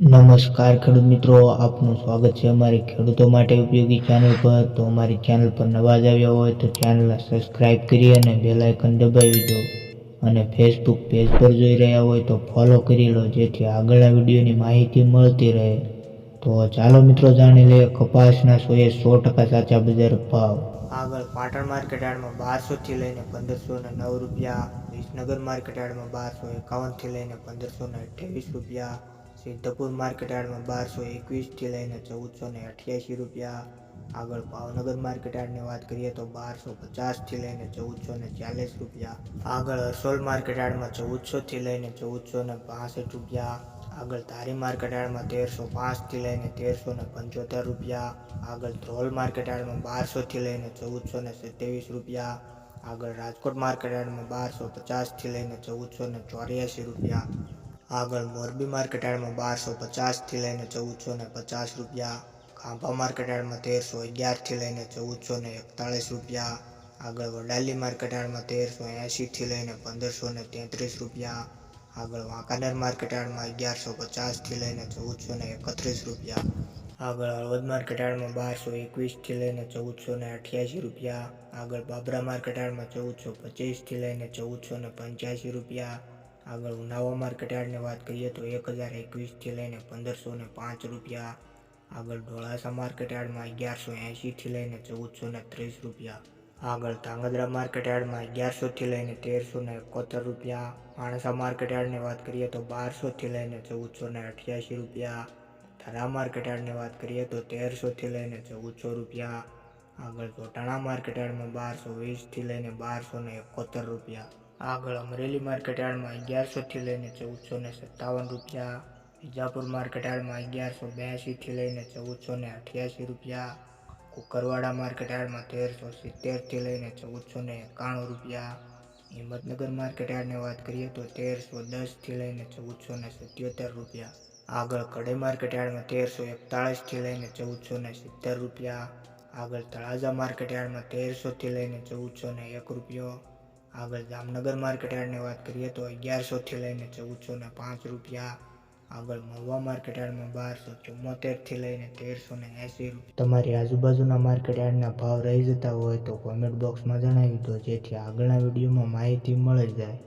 નમસ્કાર ખેડૂત મિત્રો, આપનું સ્વાગત છે અમારી ખેડૂતો માટે ઉપયોગી ચેનલ પર. તો અમારી ચેનલ પર નવા જ આવ્યા હોય તો ચેનલને સબસ્ક્રાઇબ કરી અને બેલાઇકન દબાવી દો. અને ફેસબુક પેજ પર જોઈ રહ્યા હોય તો ફોલો કરી લો, જેથી આગળના વિડીયોની માહિતી મળતી રહે. તો ચાલો મિત્રો, જાણી લઈએ કપાસના સોએ સો ટકા સાચા બજાર ભાવ. આગળ પાટણ માર્કેટ યાર્ડમાં બારસોથી લઈને પંદરસો ને નવ રૂપિયા. વિસનગર માર્કેટ યાર્ડમાં બારસો એકાવનથી લઈને પંદરસો ને અઠ્યાવીસ રૂપિયા. સિદ્ધપુર માર્કેટ યાર્ડમાં બારસો એકવીસથી લઈને ચૌદસો ને અઠ્યાસી રૂપિયા આગળ ભાવનગર માર્કેટ યાર્ડની વાત કરીએ તો બારસો પચાસથી લઈને ચૌદસો ને ચાલીસ રૂપિયા આગળ અસોલ માર્કેટ યાર્ડમાં ચૌદસોથી લઈને ચૌદસો ને પાસઠ રૂપિયા આગળ ધારી માર્કેટ યાર્ડમાં તેરસો પાંચથી લઈને તેરસો ને પંચોતેર રૂપિયા આગળ ધ્રોલ માર્કેટ યાર્ડમાં બારસોથી લઈને ચૌદસો ને સત્યાવીસ રૂપિયા આગળ રાજકોટ માર્કેટ યાર્ડમાં બારસો પચાસથી લઈને ચૌદસો ને ચોર્યાસી રૂપિયા આગળ મોરબી માર્કેટ યાર્ડમાં બારસો પચાસથી લઈને ચૌદસો ને પચાસ રૂપિયા, ખાંભા માર્કેટ યાર્ડમાં તેરસો અગિયારથી લઈને ચૌદસો ને એકતાળીસ રૂપિયા, આગળ વડાલી માર્કેટ યાર્ડમાં તેરસો એંશીથી લઈને પંદરસો ને તેત્રીસ રૂપિયા, આગળ વાંકાનેર માર્કેટ યાર્ડમાં અગિયારસો પચાસથી લઈને ચૌદસો ને એકત્રીસ રૂપિયા, આગળ હળવદ માર્કેટ યાર્ડમાં બારસો એકવીસથી લઈને ચૌદસો ને અઠ્યાસી રૂપિયા, આગળ બાબરા માર્કેટ યાર્ડમાં ચૌદસો પચીસથી લઈને ચૌદસો ને પંચ્યાસી રૂપિયા આગળ ઉનાવા માર્કેટ વાત કરીએ તો એક હજાર એકવીસથી લઈને પંદરસો ને પાંચ રૂપિયા. આગળ ઢોળાસા માર્કેટ યાર્ડમાં અગિયારસો એંશીથી લઈને ચૌદસો ને ત્રીસ રૂપિયા. આગળ ધાંગધ્રા માર્કેટ યાર્ડમાં અગિયારસોથી લઈને તેરસો ને એકોતેર રૂપિયા. માણસા માર્કેટ વાત કરીએ તો બારસોથી લઈને ચૌદસો ને અઠ્યાસી રૂપિયા. થરા માર્કેટ વાત કરીએ તો તેરસોથી લઈને ચૌદસો રૂપિયા. આગળ જોટાણા માર્કેટ યાર્ડમાં બારસો વીસથી લઈને બારસો ને એકોતેર રૂપિયા. આગળ અમરેલી માર્કેટ યાર્ડમાં અગિયારસોથી લઈને ચૌદસો ને સત્તાવન રૂપિયા, વિજાપુર માર્કેટ યાર્ડમાં અગિયારસો બ્યાસીથી લઈને ચૌદસો ને અઠ્યાસી રૂપિયા, કુકરવાડા માર્કેટ યાર્ડમાં તેરસો સિત્તેરથી લઈને ચૌદસો ને એકાણું રૂપિયા, હિંમતનગર માર્કેટ યાર્ડની વાત કરીએ તો તેરસો દસથી લઈને ચૌદસો ને સત્યોતેર રૂપિયા, આગળ કડે માર્કેટ યાર્ડમાં તેરસો એકતાળીસથી લઈને ચૌદસો ને સિત્તેર રૂપિયા, આગળ તળાજા માર્કેટ યાર્ડમાં તેરસોથી લઈને ચૌદસો ને એક રૂપિયો આગળ જામનગર માર્કેટ યાર્ડની વાત કરીએ તો અગિયારસોથી લઈને ચૌદસો ને પાંચ રૂપિયા, આગળ મહુવા માર્કેટ યાર્ડમાં બારસો ચુમ્મોતેરથી લઈને તેરસો ને એંસી રૂપિયા. તમારી આજુબાજુના માર્કેટ યાર્ડના ભાવ રહી જતા હોય તો કોમેન્ટ બોક્સમાં જણાવી દો, જેથી આગળના વિડીયોમાં માહિતી મળી જાય.